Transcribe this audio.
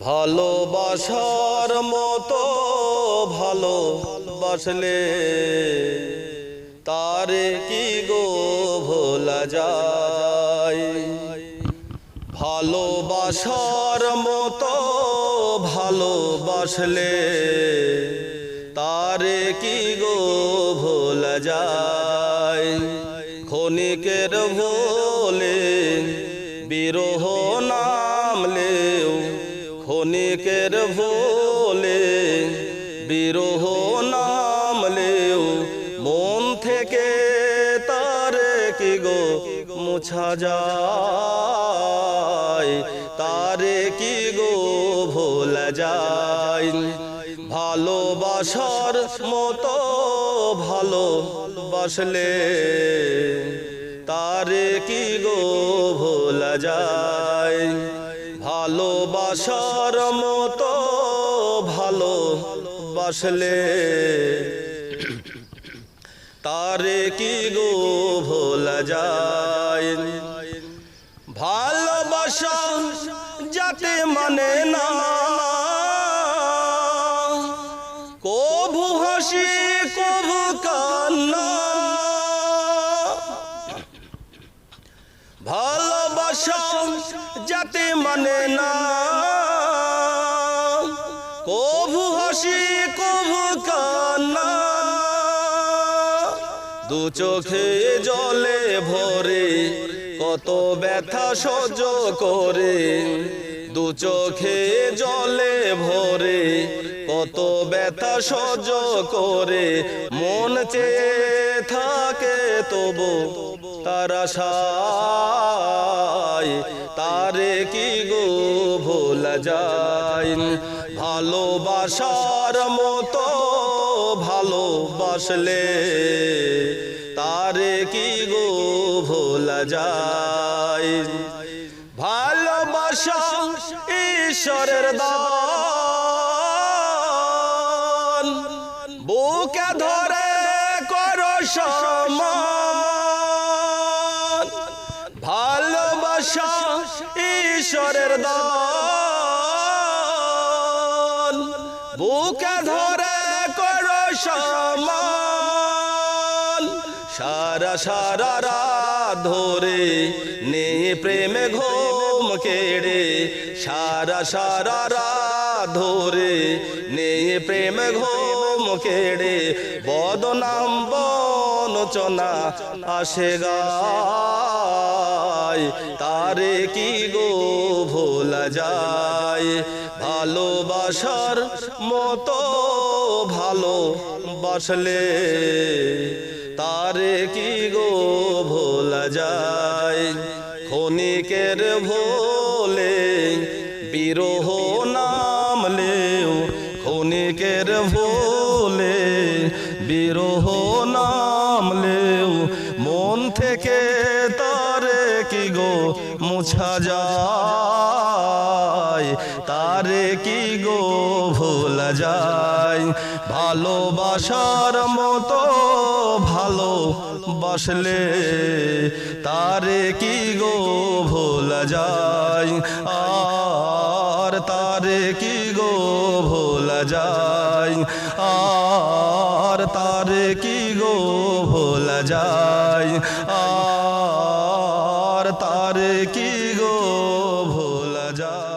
ভালোবাসার মতো ভালো বাসলে। তারে কি গো ভোলা যায়? ভালোবাসার মতো ভালোবাসলে তারে কি গো ভোলা যায়? ক্ষণিকের ভোলে বিরহ ক্ষণিকের ভোলে বিরহ নামলেও মন থেকে তারে কি গো মুছা যায়? তারে কি গো ভোলা যায়? ভালোবাসার মতো ভালো বাসলে তারে কি গো ভোলা যায়? ভালোবাসার মতো ভালো বাসলে। তারে কি গো ভোলা যায়? ভালোবাসা যাতে মানে না মানে না। কভু হাসি, কভু কান্না। দু চোখে জলে ভরে, কত ব্যথা সহ্য করে। দু চোখে জলে কত ব্যথা সহ্য করে, মন চেয়ে থাকে তবু তারা তারে কি গো ভোলা যায়? ভালোবাসার মতো ভালোবাসলে তারে কি গো ভোলা যায়? ভালোবাসা ঈশ্বরের দান ধরে করো সমান। ভালোবাসা ঈশ্বরের দান। বুকে ধরে করো সমান। সারা সারা রাত ধরে নে প্রেমে ঘুম কেড়ে, সারা সারা রাত ধরে নে প্রেম ঘুম কেড়ে বদনাম বনচনা আসে গায়। তারে কি গো ভোলা যায়? ভালোবাসার মতো ভালো বাসলে তারে কি গো ভোলা যায়? ক্ষণিকের ভোলে বিরহ নামলেও ক্ষণিকের ভোলে বিরহ নামলেও মন থেকে তারে কি গো মুছা যায়? তারে কি গো ভোলা যায়? ভালোবাসার মতো ভালো বাসলে তারে কি গো ভোলা যায়? আর তারে কি গো ভোলা যায়। আর তার কি গো ভোলা যায়? আর তার কি গো ভোলা যায়?